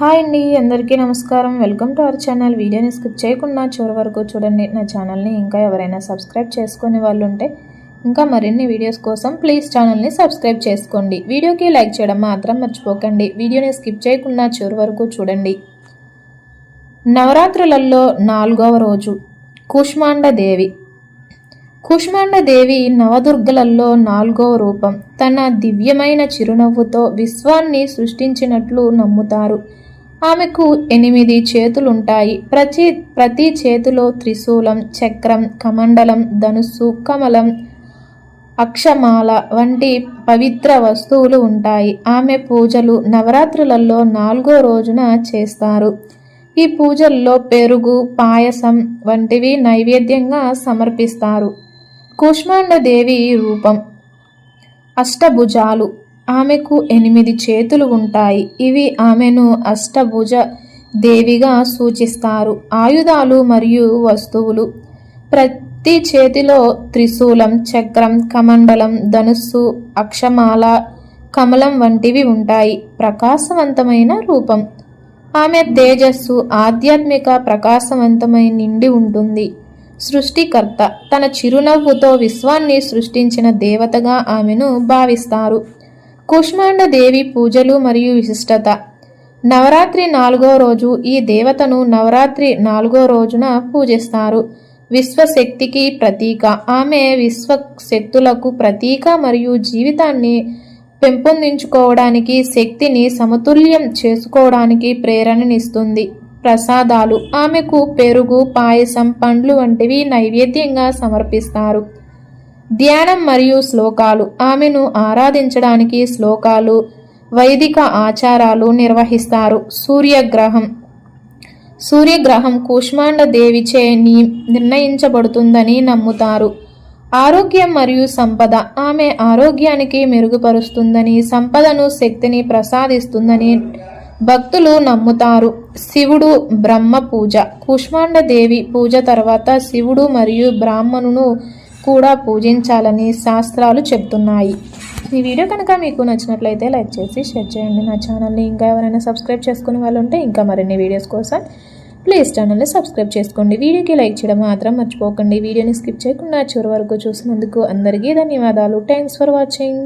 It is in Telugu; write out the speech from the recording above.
హాయ్ అండి అందరికీ నమస్కారం. Welcome to our channel. వీడియోని స్కిప్ చేయకుండా చివరి వరకు చూడండి. నా ఛానల్ని ఇంకా ఎవరైనా సబ్స్క్రైబ్ చేసుకునే వాళ్ళు ఉంటే ఇంకా మరిన్ని వీడియోస్ కోసం ప్లీజ్ ఛానల్ని సబ్స్క్రైబ్ చేసుకోండి. వీడియోకి లైక్ చేయడం మాత్రం మర్చిపోకండి. వీడియోని స్కిప్ చేయకుండా చివరి వరకు చూడండి. నవరాత్రులలో నాలుగవ రోజు కూష్మాండ దేవి. కుష్మాండ దేవి నవదుర్గలలో నాలుగవ రూపం. తన దివ్యమైన చిరునవ్వుతో విశ్వాన్ని సృష్టించినట్లు నమ్ముతారు. ఆమెకు ఎనిమిది చేతులుంటాయి. ప్రతి ప్రతి చేతిలో త్రిశూలం చక్రం కమండలం ధనుస్సు కమలం అక్షమాల వంటి పవిత్ర వస్తువులు ఉంటాయి. ఆమె పూజలు నవరాత్రులలో నాలుగో రోజున చేస్తారు. ఈ పూజల్లో పెరుగు పాయసం వంటివి నైవేద్యంగా సమర్పిస్తారు. కూష్మాండ దేవి రూపం. అష్టభుజాలు. ఆమెకు ఎనిమిది చేతులు ఉంటాయి. ఇవి ఆమెను అష్టభుజ దేవిగా సూచిస్తారు. ఆయుధాలు మరియు వస్తువులు. ప్రతి చేతిలో త్రిశూలం చక్రం కమండలం ధనుస్సు అక్షమాల కమలం వంటివి ఉంటాయి. ప్రకాశవంతమైన రూపం. ఆమె తేజస్సు ఆధ్యాత్మిక ప్రకాశవంతమై నిండి ఉంటుంది. సృష్టికర్త తన చిరునవ్వుతో విశ్వాన్ని సృష్టించిన దేవతగా ఆమెను భావిస్తారు. కుష్మాండ దేవి పూజలు మరియు విశిష్టత. నవరాత్రి నాలుగో రోజు ఈ దేవతను నవరాత్రి నాలుగో రోజున పూజిస్తారు. విశ్వశక్తికి ప్రతీక. ఆమె విశ్వశక్తులకు ప్రతీక మరియు జీవితాన్ని పెంపొందించుకోవడానికి శక్తిని సమతుల్యం చేసుకోవడానికి ప్రేరణనిస్తుంది. ప్రసాదాలు. ఆమెకు పెరుగు పాయసం పండ్లు వంటివి నైవేద్యంగా సమర్పిస్తారు. ధ్యానం మరియు శ్లోకాలు. ఆమెను ఆరాధించడానికి శ్లోకాలు వైదిక ఆచారాలు నిర్వహిస్తారు. సూర్యగ్రహం. సూర్యగ్రహం కూష్మాండ దేవిచే నిర్ణయించబడుతుందని నమ్ముతారు. ఆరోగ్యం మరియు సంపద. ఆమె ఆరోగ్యానికి మెరుగుపరుస్తుందని సంపదను శక్తిని ప్రసాదిస్తుందని భక్తులు నమ్ముతారు. శివుడు బ్రహ్మ పూజ. కూష్మాండ దేవి పూజ తర్వాత శివుడు మరియు బ్రాహ్మణును కూడా పూజించాలని శాస్త్రాలు చెప్తున్నాయి. ఈ వీడియో కనుక మీకు నచ్చినట్లయితే లైక్ చేసి షేర్ చేయండి. నా ఛానల్ని ఇంకా ఎవరైనా సబ్స్క్రైబ్ చేసుకునే వాళ్ళు ఉంటే ఇంకా మరిన్ని వీడియోస్ కోసం ప్లీజ్ ఛానల్ని సబ్స్క్రైబ్ చేసుకోండి. వీడియోకి లైక్ చేయడం మాత్రం మర్చిపోకండి. వీడియోని స్కిప్ చేయకుండా చివరి వరకు చూసినందుకు అందరికీ ధన్యవాదాలు. Thanks for watching